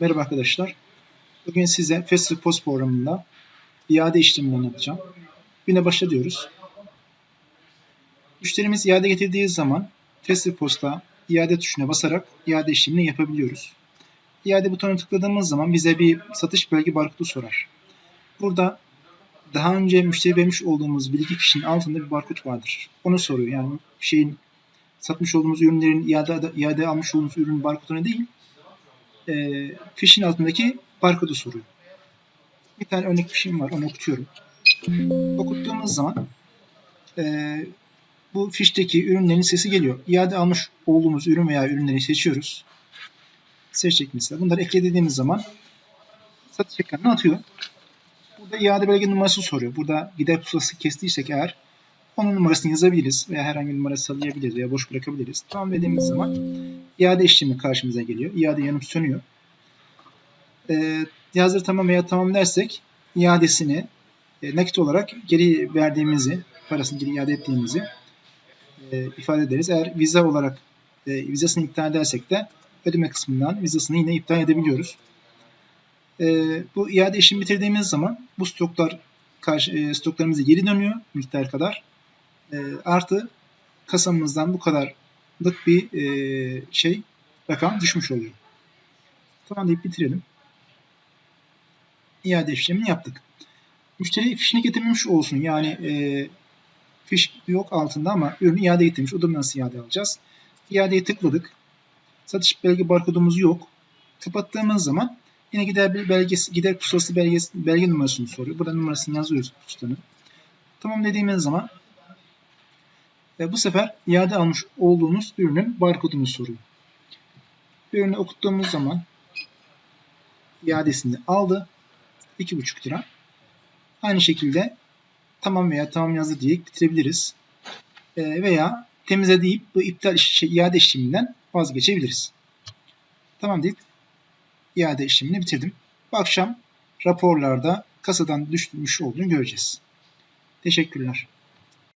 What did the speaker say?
Merhaba arkadaşlar. Bugün size Fast Post programında iade işlemini anlatacağım. Güne başla diyoruz. Müşterimiz iade getirdiği zaman Fast Post'a iade tuşuna basarak iade işlemini yapabiliyoruz. İade butonuna tıkladığımız zaman bize bir satış belge barkodu sorar. Burada daha önce müşteri vermiş olduğumuz bilgi fişinin altında bir barkod vardır. Onu soruyor. Yani şeyin satmış olduğumuz ürünlerin iade, iade almış olduğumuz ürünün barkodunu değil, e, fişin altındaki barkodu soruyor. Bir tane örnek fişim var, onu okutuyorum. Okuttuğumuz zaman e, bu fişteki ürünlerin sesi geliyor. İade almış olduğumuz ürün veya ürünleri seçiyoruz. Seçecek mesela. Bunları eklediğimiz zaman satış ekranına atıyor. Burada iade belge numarası soruyor. Burada gider pusulası kestiysek eğer onun numarasını yazabiliriz veya herhangi bir numara sallayabiliriz veya boş bırakabiliriz. Tamam dediğimiz zaman iade işlemi karşımıza geliyor. İade yanıp sönüyor. Ee, yazdır tamam veya tamam dersek iadesini e, nakit olarak geri verdiğimizi, parasını geri iade ettiğimizi e, ifade ederiz. Eğer vize olarak e, vizesini iptal edersek de ödeme kısmından vizesini yine iptal edebiliyoruz. E, bu iade işini bitirdiğimiz zaman bu stoklar karşı, e, stoklarımıza geri dönüyor miktar kadar. E, artı kasamızdan bu kadarlık bir e, şey rakam düşmüş oluyor. Tamam deyip bitirelim. İade işlemini yaptık. Müşteri fişini getirmemiş olsun. Yani e, fiş yok altında ama ürünü iade getirmiş. O da nasıl iade alacağız? İadeye tıkladık. Satış belge barkodumuz yok. Kapattığımız zaman yine gider belgesi, gider pusulası belgesi, belge numarasını soruyor. Burada numarasını yazıyoruz pusulanın. Tamam dediğimiz zaman ve bu sefer iade almış olduğumuz ürünün barkodunu soruyor. Ürünü okuttuğumuz zaman iadesini aldı. 2,5 lira. Aynı şekilde tamam veya tamam yazdı diye bitirebiliriz. E, veya temize deyip bu iptal şey, iade işleminden vazgeçebiliriz. Tamam deyip iade işlemini bitirdim. Bu akşam raporlarda kasadan düşmüş olduğunu göreceğiz. Teşekkürler.